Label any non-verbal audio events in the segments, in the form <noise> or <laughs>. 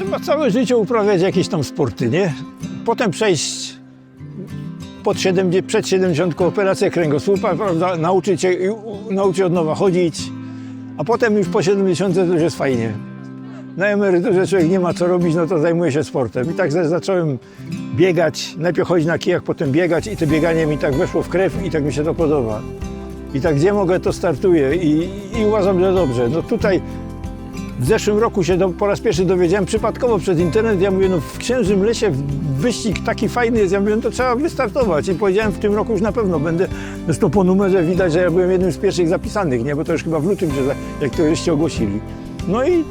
Trzeba całe życie uprawiać jakieś tam sporty, nie? Potem przejść pod 70, przed 70 operację kręgosłupa, prawda? Nauczyć się, nauczyć od nowa chodzić, a potem już po 70 to już jest fajnie. Na emeryturze człowiek nie ma co robić, no to zajmuje się sportem. I tak za- zacząłem biegać, najpierw chodzić na kijach, potem biegać i to bieganie mi tak weszło w krew i tak mi się to podoba. I tak gdzie mogę, to startuję i, i uważam, że dobrze. No tutaj w zeszłym roku się do, po raz pierwszy dowiedziałem przypadkowo przez internet. Ja mówię, no w Księżym Lesie wyścig taki fajny jest. Ja mówię, no to trzeba wystartować. I powiedziałem, w tym roku już na pewno będę. Zresztą po numerze widać, że ja byłem jednym z pierwszych zapisanych, nie? Bo to już chyba w lutym, że jak to żeście ogłosili. No i,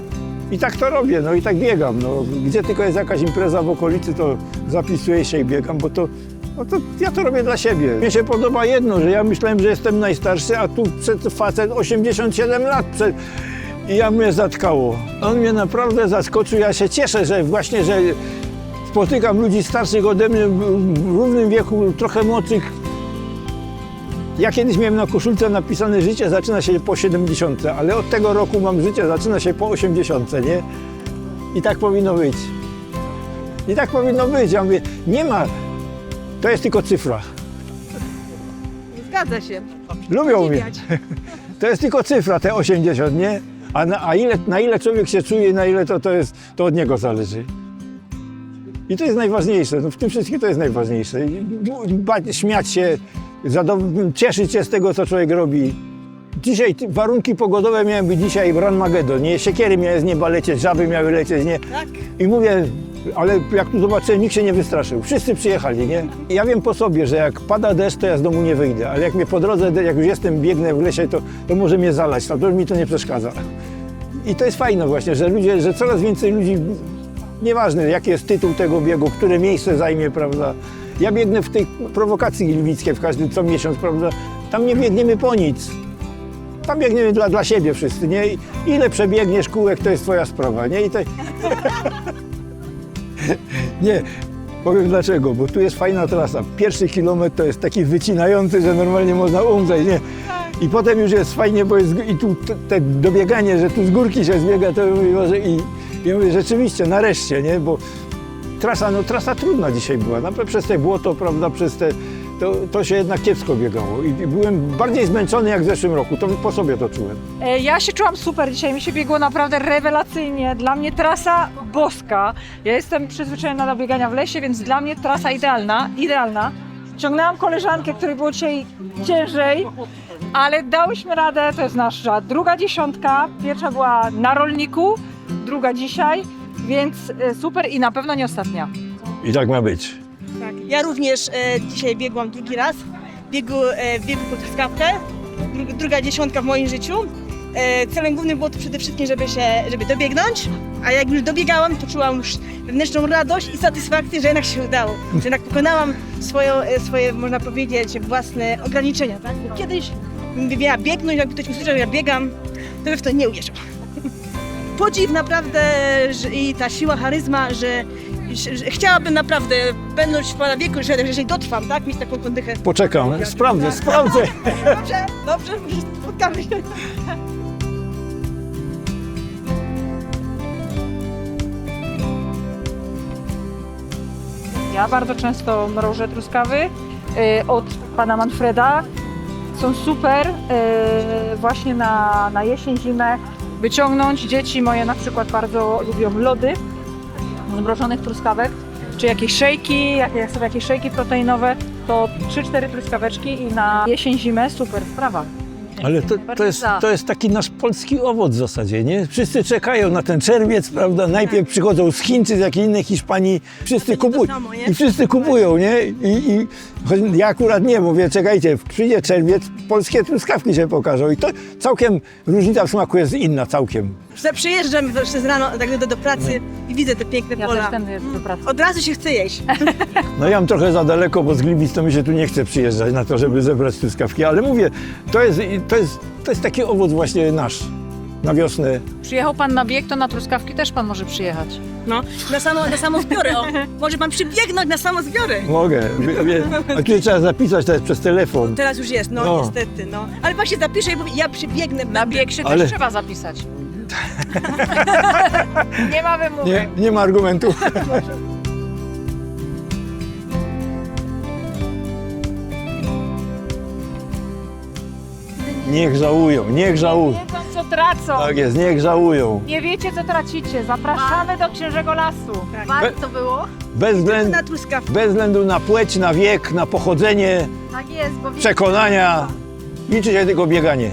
i tak to robię, no i tak biegam. No, gdzie tylko jest jakaś impreza w okolicy, to zapisuję się i biegam, bo to, no to ja to robię dla siebie. Mnie się podoba jedno, że ja myślałem, że jestem najstarszy, a tu przed facet 87 lat. Przed, i ja mnie zatkało. On mnie naprawdę zaskoczył. Ja się cieszę, że właśnie, że spotykam ludzi starszych ode mnie w równym wieku, trochę młodszych. Ja kiedyś miałem na koszulce napisane życie zaczyna się po 70, ale od tego roku mam życie zaczyna się po 80, nie? I tak powinno być. I tak powinno być. Ja mówię, nie ma. To jest tylko cyfra. Zgadza się. Lubią mnie. Podziwiać. To jest tylko cyfra, te 80, nie? A na, a ile, na ile człowiek się czuje, na ile to, to jest, to od niego zależy. I to jest najważniejsze, no w tym wszystkim to jest najważniejsze. Śmiać się, cieszyć się z tego, co człowiek robi. Dzisiaj warunki pogodowe miały być dzisiaj Ranmagedon, nie? Siekiery miały z nieba lecieć, żaby miały lecieć, nie? Tak? I mówię, ale jak tu zobaczyłem, nikt się nie wystraszył. Wszyscy przyjechali, nie? Ja wiem po sobie, że jak pada deszcz, to ja z domu nie wyjdę, ale jak mnie po drodze, jak już jestem, biegnę w lesie, to, to może mnie zalać, to mi to nie przeszkadza. I to jest fajne właśnie, że ludzie, że coraz więcej ludzi, nieważne jaki jest tytuł tego biegu, które miejsce zajmie, prawda? Ja biegnę w tej prowokacji gliwickiej w każdy co miesiąc, prawda? Tam nie biegniemy po nic. Tam biegniemy dla, dla siebie wszyscy, nie? Ile przebiegniesz kółek, to jest twoja sprawa, nie? I to... <laughs> <laughs> Nie, powiem dlaczego, bo tu jest fajna trasa. Pierwszy kilometr to jest taki wycinający, że normalnie można umrzeć, nie? I potem już jest fajnie, bo jest, i tu te, te dobieganie, że tu z górki się zbiega, to mówię, może i ja mówię, rzeczywiście, nareszcie, nie? Bo trasa, no trasa trudna dzisiaj była, no, przez te błoto, prawda, przez te, to, to się jednak kiepsko biegało. I, I byłem bardziej zmęczony jak w zeszłym roku, to po sobie to czułem. E, Ja się czułam super dzisiaj, mi się biegło naprawdę rewelacyjnie. Dla mnie trasa boska. Ja jestem przyzwyczajona do biegania w lesie, więc dla mnie trasa idealna, idealna. Ciągnęłam koleżankę, której było dzisiaj ciężej, ale dałyśmy radę, to jest nasza druga dziesiątka. Pierwsza była na rolniku, druga dzisiaj, więc e, super i na pewno nie ostatnia. I tak ma być. Ja również e, dzisiaj biegłam drugi raz. Biegu, e, biegu po truskawkę. Dru, druga dziesiątka w moim życiu. E, celem głównym było to przede wszystkim, żeby się, żeby dobiegnąć. A jak już dobiegałam, to czułam już wewnętrzną radość i satysfakcję, że jednak się udało. Że jednak pokonałam swoją, e, swoje, można powiedzieć, własne ograniczenia. Tak? Kiedyś bym miała biegnąć, jakby ktoś usłyszał, że ja biegam, to by w to nie uwierzył. <laughs> Podziw naprawdę że, i ta siła, charyzma, że chciałabym naprawdę, będąc w pana wieku, że jeżeli dotrwam, tak, mieć taką kondychę. Poczekam, sprawdzę, sprawdzę. <laughs> Dobrze, dobrze, spotkamy się. Ja bardzo często mrożę truskawy y, od pana Manfreda. Są super y, właśnie na, na jesień, zimę. Wyciągnąć. Dzieci moje na przykład bardzo lubią lody z mrożonych truskawek, czy jakieś szejki, jak ja sobie jakieś szejki proteinowe, to 3-4 truskaweczki i na jesień, zimę super sprawa. Ale to, to, jest, to jest taki nasz polski owoc w zasadzie, nie? Wszyscy czekają na ten czerwiec, prawda? Najpierw przychodzą z Chin czy z jakiej innej Hiszpanii, wszyscy kupują. I wszyscy kupują, nie? I, i choć ja akurat nie, mówię, czekajcie, przyjdzie czerwiec, polskie truskawki się pokażą. I to całkiem, różnica w smaku jest inna, całkiem. Że Przyjeżdżam jeszcze z rano tak do, do pracy i widzę te piękne Ja pola. też ten do pracy. Od razu się chce jeść. No ja mam trochę za daleko, bo z Gliwic to mi się tu nie chce przyjeżdżać na to, żeby zebrać truskawki, ale mówię, to jest, to jest, to jest taki owoc właśnie nasz, na wiosnę. Przyjechał pan na bieg, to na truskawki też pan może przyjechać. No, na samo, na samo zbiory. O. Może pan przybiegnąć na samo zbiory. Mogę, wie, wie, a tu trzeba zapisać teraz przez telefon. Teraz już jest, no, No. niestety, no. Ale pan się zapisze i mówi, ja przybiegnę. Na bieg się Ale- też trzeba zapisać. <laughs> Nie ma wymówek. Nie, nie ma argumentu. <laughs> Niech żałują, niech żałują. Wiedzą, co tracą. Tak jest, niech żałują. Nie wiecie, co tracicie. Zapraszamy do Księżego Lasu. Warto było? Bez względu, Na truskawkę. bez względu na płeć, na wiek, na pochodzenie, Tak jest, bo przekonania. Liczy się tylko bieganie.